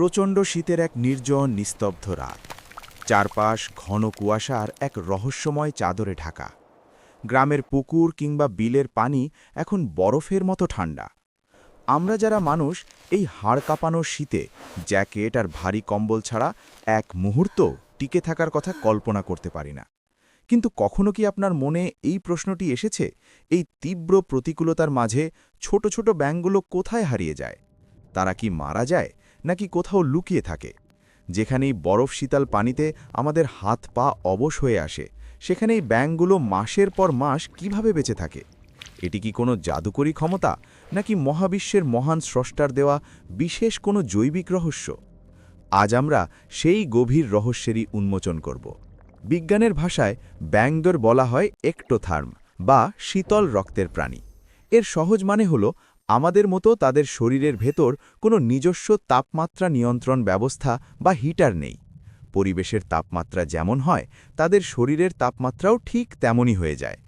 প্রচণ্ড শীতের এক নির্জন নিস্তব্ধ রাত। চারপাশ ঘন কুয়াশার এক রহস্যময় চাদরে ঢাকা। গ্রামের পুকুর কিংবা বিলের পানি এখন বরফের মতো ঠান্ডা আমরা যারা মানুষ, এই হাড় কাঁপানো শীতে জ্যাকেট আর ভারী কম্বল ছাড়া এক মুহূর্ত টিকে থাকার কথা কল্পনা করতে পারি না। কিন্তু কখনো কি আপনার মনে এই প্রশ্নটি এসেছে? এই তীব্র প্রতিকূলতার মাঝে ছোট ছোট ব্যাঙগুলো কোথায় হারিয়ে যায়? তারা কি মারা যায়? নাকি কোথাও লুকিয়ে থাকে। যেখানেই বরফ শীতল পানিতে আমাদের হাত পা অবশ হয়ে আসে, সেখানেই ব্যাঙগুলো মাসের পর মাস কীভাবে বেঁচে থাকে? এটি কি কোনো জাদুকরী ক্ষমতা, নাকি মহাবিশ্বের মহান স্রষ্টার দেওয়া বিশেষ কোনো জৈবিক রহস্য? আজ আমরা সেই গভীর রহস্যেরই উন্মোচন করব। বিজ্ঞানের ভাষায় ব্যাঙ্গর বলা হয় একটোথার্ম বা শীতল রক্তের প্রাণী। এর সহজ মানে হল আমাদের মতো তাদের শরীরের ভেতর কোনো নিজস্ব তাপমাত্রা নিয়ন্ত্রণ ব্যবস্থা বা হিটার নেই। পরিবেশের তাপমাত্রা যেমন হয়, তাদের শরীরের তাপমাত্রাও ঠিক তেমনই হয়ে যায়।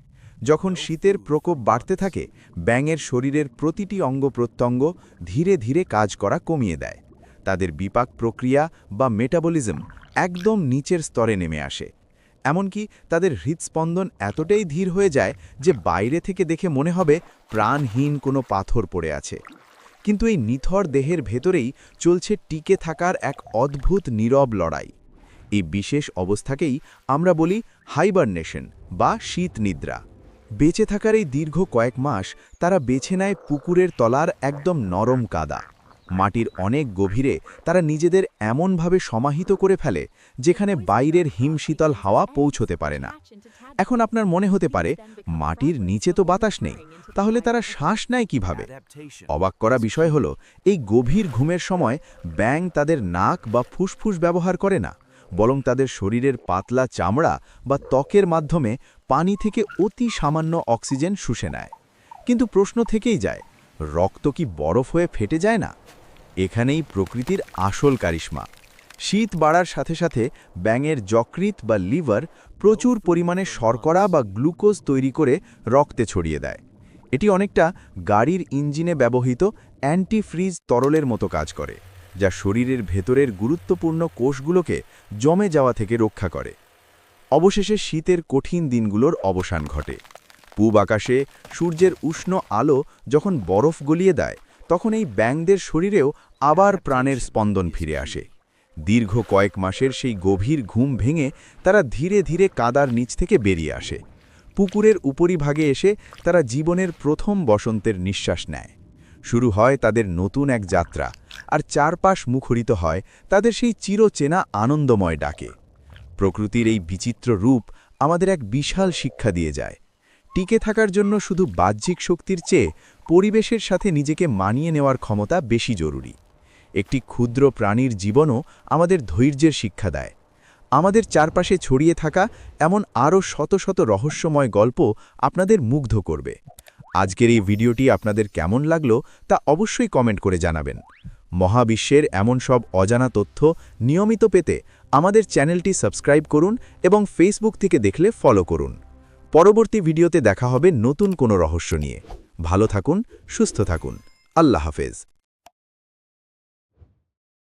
যখন শীতের প্রকোপ বাড়তে থাকে, ব্যাঙের শরীরের প্রতিটি অঙ্গ প্রত্যঙ্গ ধীরে ধীরে কাজ করা কমিয়ে দেয়। তাদের বিপাক প্রক্রিয়া বা মেটাবলিজম একদম নিচের স্তরে নেমে আসে। এমনকি তাদের হৃদস্পন্দন এতটাই ধীর হয়ে যায় যে বাইরে থেকে দেখে মনে হবে প্রাণহীন কোনো পাথর পড়ে আছে। কিন্তু এই নিথর দেহের ভেতরেই চলছে টিকে থাকার এক অদ্ভুত নীরব লড়াই। এই বিশেষ অবস্থাকেই আমরা বলি হাইবারনেশন বা শীত নিদ্রা। বেঁচে থাকার এই দীর্ঘ কয়েক মাস তারা বেছে নেয় পুকুরের তলার একদম নরম কাদা। মাটির অনেক গভীরে তারা নিজেদের এমনভাবে সমাহিত করে ফেলে, যেখানে বাইরের হিমশীতল হাওয়া পৌঁছতে পারে না। এখন আপনার মনে হতে পারে, মাটির নিচে তো বাতাস নেই, তাহলে তারা শ্বাস নেয় কীভাবে? অবাক করা বিষয় হল, এই গভীর ঘুমের সময় ব্যাং তাদের নাক বা ফুসফুস ব্যবহার করে না, বরং তাদের শরীরের পাতলা চামড়া বা ত্বকের মাধ্যমে পানি থেকে অতি সামান্য অক্সিজেন শুষে নেয়। কিন্তু প্রশ্ন থেকেই যায়, রক্ত কি বরফ হয়ে ফেটে যায় না? এখানেই প্রকৃতির আসল কারিশমা। শীত বাড়ার সাথে সাথে ব্যাঙের যকৃত বা লিভার প্রচুর পরিমাণে শর্করা বা গ্লুকোজ তৈরি করে রক্তে ছড়িয়ে দেয়। এটি অনেকটা গাড়ির ইঞ্জিনে ব্যবহৃত অ্যান্টিফ্রিজ তরলের মতো কাজ করে, যা শরীরের ভেতরের গুরুত্বপূর্ণ কোষগুলোকে জমে যাওয়া থেকে রক্ষা করে। অবশেষে শীতের কঠিন দিনগুলোর অবসান ঘটে। পূব আকাশে সূর্যের উষ্ণ আলো যখন বরফ গলিয়ে দেয় তখন এই ব্যাংদের শরীরেও আবার প্রাণের স্পন্দন ফিরে আসে। দীর্ঘ কয়েক মাসের সেই গভীর ঘুম ভেঙে তারা ধীরে ধীরে কাদার নিচ থেকে বেরিয়ে আসে। পুকুরের উপরিভাগে এসে তারা জীবনের প্রথম বসন্তের নিঃশ্বাস নেয়। শুরু হয় তাদের নতুন এক যাত্রা, আর চারপাশ মুখরিত হয় তাদের সেই চিরচেনা আনন্দময় ডাকে। প্রকৃতির এই বিচিত্র রূপ আমাদের এক বিশাল শিক্ষা দিয়ে যায়। টিকে থাকার জন্য শুধু বাহ্যিক শক্তির চেয়ে পরিবেশের সাথে নিজেকে মানিয়ে নেওয়ার ক্ষমতা বেশি জরুরি। একটি ক্ষুদ্র প্রাণীর জীবনও আমাদের ধৈর্যের শিক্ষা দেয়। আমাদের চারপাশে ছড়িয়ে থাকা এমন আরও শত শত রহস্যময় গল্প আপনাদের মুগ্ধ করবে। আজকের এই ভিডিওটি আপনাদের কেমন লাগল তা অবশ্যই কমেন্ট করে জানাবেন। মহাবিশ্বের এমন সব অজানা তথ্য নিয়মিত পেতে আমাদের চ্যানেলটি সাবস্ক্রাইব করুন এবং ফেসবুক থেকে দেখলে ফলো করুন। পরবর্তী ভিডিওতে দেখা হবে নতুন কোনো রহস্য নিয়ে। ভালো থাকুন সুস্থ থাকুন। আল্লাহ হাফেজ।